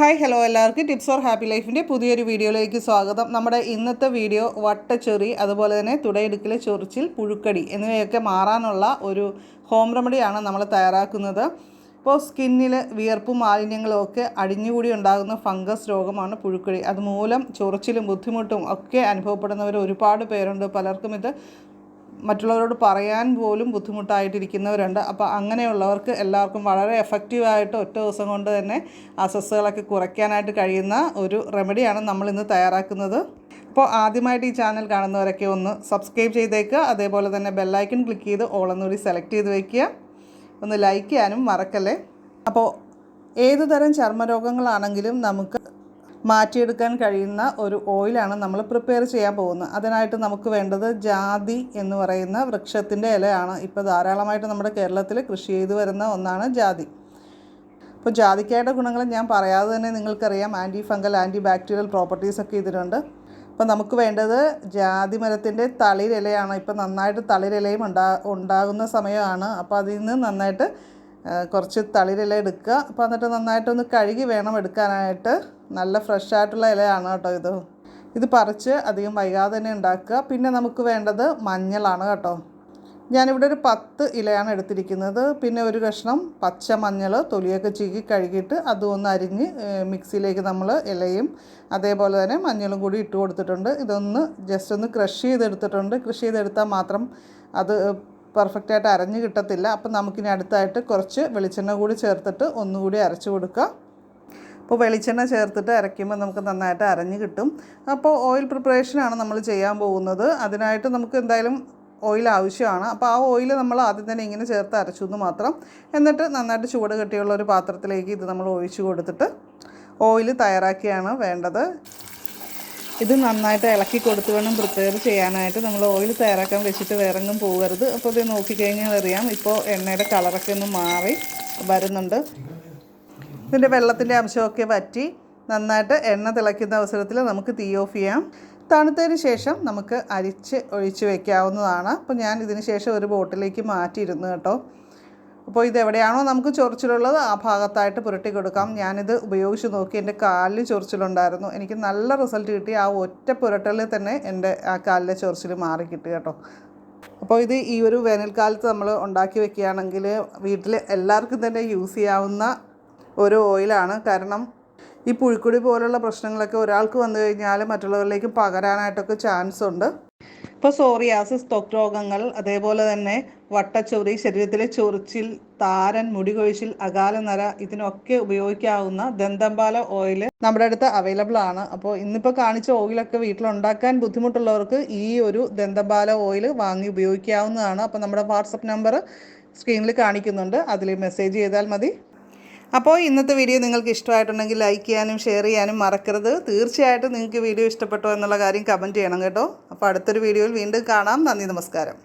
Hi hello എല്ലാവർക്കും tips for happy ലൈഫിന്റെ പുതിയൊരു വീഡിയോയിലേക്ക് സ്വാഗതം. നമ്മുടെ ഇന്നത്തെ വീഡിയോ വട്ടച്ചെറി അതുപോലെ തന്നെ തുടയെടുക്കൽ ചൊറിച്ചിൽ പുഴുക്കടി എന്നിവയൊക്കെ മാറാനുള്ള ഒരു ഹോം റെമഡിയാണ് നമ്മൾ തയ്യാറാക്കുന്നത്. ഇപ്പോൾ സ്കിന്നിൽ വിയർപ്പും മാലിന്യങ്ങളും ഒക്കെ അടിഞ്ഞുകൂടി ഉണ്ടാകുന്ന ഫംഗസ് രോഗമാണ് പുഴുക്കടി. അതുമൂലം ചൊറിച്ചിലും ബുദ്ധിമുട്ടും ഒക്കെ അനുഭവപ്പെടുന്നവർ ഒരുപാട് പേരുണ്ട്. പലർക്കും ഇത് മറ്റുള്ളവരോട് പറയാൻ പോലും ബുദ്ധിമുട്ടായിട്ടിരിക്കുന്നവരുണ്ട്. അപ്പോൾ അങ്ങനെയുള്ളവർക്ക് എല്ലാവർക്കും വളരെ എഫക്റ്റീവായിട്ട് ഒറ്റ ദിവസം കൊണ്ട് തന്നെ അസസ്സുകളൊക്കെ കുറയ്ക്കാനായിട്ട് കഴിയുന്ന ഒരു റെമഡിയാണ് നമ്മൾ ഇന്ന് തയ്യാറാക്കുന്നത്. അപ്പോൾ ആദ്യമായിട്ട് ഈ ചാനൽ കാണുന്നവരൊക്കെ ഒന്ന് സബ്സ്ക്രൈബ് ചെയ്തേക്കുക. അതേപോലെ തന്നെ ബെല്ലൈക്കൺ ക്ലിക്ക് ചെയ്ത് ഓളെന്നുകൂടി സെലക്ട് ചെയ്ത് വയ്ക്കുക ഒന്ന് ലൈക്ക് ചെയ്യാനും മറക്കല്ലേ? അപ്പോൾ ഏതുതരം ചർമ്മരോഗങ്ങളാണെങ്കിലും നമുക്ക് മാറ്റിയെടുക്കാൻ കഴിയുന്ന ഒരു ഓയിലാണ് നമ്മൾ പ്രിപ്പയർ ചെയ്യാൻ പോകുന്നത്. അതിനായിട്ട് നമുക്ക് വേണ്ടത് ജാതി എന്ന് പറയുന്ന വൃക്ഷത്തിന്റെ ഇലയാണ്. ഇപ്പോൾ ധാരാളമായിട്ട് നമ്മുടെ കേരളത്തിൽ കൃഷി ചെയ്തു വരുന്ന ഒന്നാണ് ജാതി. ഇപ്പോൾ ജാതിക്കയുടെ ഗുണങ്ങൾ ഞാൻ പറയാതെ തന്നെ നിങ്ങൾക്കറിയാം. Anti fungal anti bacterial properties ഒക്കെ ഇതിനുണ്ട് അപ്പോൾ നമുക്ക് വേണ്ടത് ജാതി മരത്തിന്റെ തളിരിലയാണ്. ഇപ്പോൾ നന്നായിട്ട് തളിരിലയും ഉണ്ടാ ഉണ്ടാകുന്ന സമയമാണ്. അപ്പോൾ അതിൽ നിന്ന് നന്നായിട്ട് കുറച്ച് തളിരില എടുക്കുക. അപ്പോൾ എന്നിട്ട് നന്നായിട്ടൊന്ന് കഴുകി വേണം എടുക്കാനായിട്ട്. നല്ല ഫ്രഷ് ആയിട്ടുള്ള ഇലയാണ് കേട്ടോ ഇത്. ഇത് പറിച്ച് അധികം വൈകാതെ തന്നെ ഉണ്ടാക്കുക. പിന്നെ നമുക്ക് വേണ്ടത് മഞ്ഞളാണ് കേട്ടോ. ഞാനിവിടെ ഒരു പത്ത് ഇലയാണ് എടുത്തിരിക്കുന്നത്. പിന്നെ ഒരു കഷ്ണം പച്ച മഞ്ഞൾ തൊലിയൊക്കെ ചീകി കഴുകിയിട്ട് അതും ഒന്ന് അരിഞ്ഞ് മിക്സിയിലേക്ക് നമ്മൾ ഇലയും അതേപോലെ തന്നെ മഞ്ഞളും കൂടി ഇട്ട് കൊടുത്തിട്ടുണ്ട്. ഇതൊന്ന് ജസ്റ്റ് ഒന്ന് ക്രഷ് ചെയ്തെടുത്തിട്ടുണ്ട്. ക്രഷ് ചെയ്തെടുത്താൽ മാത്രം അത് പെർഫെക്റ്റായിട്ട് അരഞ്ഞ് കിട്ടത്തില്ല. അപ്പം നമുക്കിനി അടുത്തായിട്ട് കുറച്ച് വെളിച്ചെണ്ണ കൂടി ചേർത്തിട്ട് ഒന്നുകൂടി അരച്ച് കൊടുക്കുക അപ്പോൾ വെളിച്ചെണ്ണ ചേർത്തിട്ട് അരയ്ക്കുമ്പോൾ നമുക്ക് നന്നായിട്ട് അരഞ്ഞ് കിട്ടും. അപ്പോൾ ഓയിൽ പ്രിപ്പറേഷനാണ് നമ്മൾ ചെയ്യാൻ പോകുന്നത്. അതിനായിട്ട് നമുക്ക് എന്തായാലും ഓയിൽ ആവശ്യമാണ്. അപ്പോൾ ആ ഓയിൽ നമ്മൾ ആദ്യം തന്നെ ഇങ്ങനെ ചേർത്ത് അരച്ചു എന്ന് മാത്രം. എന്നിട്ട് നന്നായിട്ട് ചൂട് കെട്ടിയുള്ള ഒരു പാത്രത്തിലേക്ക് ഇത് നമ്മൾ ഒഴിച്ചു കൊടുത്തിട്ട് ഓയിൽ തയ്യാറാക്കിയാണ് വേണ്ടത്. ഇത് നന്നായിട്ട് ഇളക്കി കൊടുത്ത് വേണം പ്രിപ്പയർ ചെയ്യാനായിട്ട്. നമ്മൾ ഓയിൽ തയ്യാറാക്കാൻ വെച്ചിട്ട് വേറെങ്ങും പോകരുത്. അപ്പോൾ ഇത് നോക്കിക്കഴിഞ്ഞാൽ അറിയാം. ഇപ്പോൾ എണ്ണയുടെ കളറൊക്കെ ഒന്ന് മാറി വരുന്നുണ്ട്. ഇതിന്റെ വെള്ളത്തിന്റെ അംശമൊക്കെ വറ്റി നന്നായിട്ട് എണ്ണ തിളയ്ക്കുന്ന അവസരത്തിൽ നമുക്ക് തീ ഓഫ് ചെയ്യാം. തണുത്തതിന് ശേഷം നമുക്ക് അരിച്ച് ഒഴിച്ച് വയ്ക്കാവുന്നതാണ് അപ്പോൾ ഞാൻ ഇതിന് ശേഷം ഒരു ബോട്ടിലേക്ക് മാറ്റിയിരുന്നു കേട്ടോ. അപ്പോൾ ഇത് എവിടെയാണോ നമുക്ക് ചൊറിച്ചിലുള്ളത് ആ ഭാഗത്തായിട്ട് പുരട്ടി കൊടുക്കാം. ഞാനിത് ഉപയോഗിച്ച് നോക്കി എന്റെ കാലിൽ ചൊറിച്ചിലുണ്ടായിരുന്നു. എനിക്ക് നല്ല റിസൾട്ട് കിട്ടി. ആ ഒറ്റ പുരട്ടലിൽ തന്നെ എന്റെ ആ കാലിലെ ചൊറിച്ചിൽ മാറി കിട്ടി കേട്ടോ. അപ്പോൾ ഇത് ഈ ഒരു വേനൽക്കാലത്ത് നമ്മൾ ഉണ്ടാക്കി വെക്കുകയാണെങ്കിൽ വീട്ടിൽ എല്ലാവർക്കും തന്നെ യൂസ് ചെയ്യാവുന്ന ഒരു ഓയിലാണ്. കാരണം ഈ പുഴുക്കുടി പോലുള്ള പ്രശ്നങ്ങളൊക്കെ ഒരാൾക്ക് വന്നു കഴിഞ്ഞാൽ മറ്റുള്ളവരിലേക്ക് പകരാനായിട്ടൊക്കെ ചാൻസ് ഉണ്ട്. ഇപ്പോൾ സോറിയാസിസ് ത്വക് രോഗങ്ങൾ അതേപോലെ തന്നെ വട്ടച്ചൊറി ശരീരത്തിലെ ചൊറിച്ചിൽ താരൻ മുടികൊഴിച്ചിൽ അകാലനര ഇതിനൊക്കെ ഉപയോഗിക്കാവുന്ന ദന്തംപാല ഓയിൽ നമ്മുടെ അടുത്ത് അവൈലബിൾ ആണ്. അപ്പോൾ ഇന്നിപ്പോൾ കാണിച്ച ഓയിലൊക്കെ വീട്ടിലുണ്ടാക്കാൻ ബുദ്ധിമുട്ടുള്ളവർക്ക് ഈ ഒരു ദന്തംപാല ഓയിൽ വാങ്ങി ഉപയോഗിക്കാവുന്നതാണ്. അപ്പോൾ നമ്മുടെ വാട്സപ്പ് നമ്പർ സ്ക്രീനിൽ കാണിക്കുന്നുണ്ട്. അതിൽ മെസ്സേജ് ചെയ്താൽ മതി. അപ്പോൾ ഇന്നത്തെ വീഡിയോ നിങ്ങൾക്ക് ഇഷ്ടമായിട്ടുണ്ടെങ്കിൽ ലൈക്ക് ചെയ്യാനും ഷെയർ ചെയ്യാനും മറക്കരുത്. തീർച്ചയായിട്ടും നിങ്ങൾക്ക് വീഡിയോ ഇഷ്ടപ്പെട്ടോ എന്നുള്ള കാര്യം കമന്റ് ചെയ്യണം കേട്ടോ. അപ്പോൾ അടുത്തൊരു വീഡിയോയിൽ വീണ്ടും കാണാം. നന്ദി നമസ്കാരം.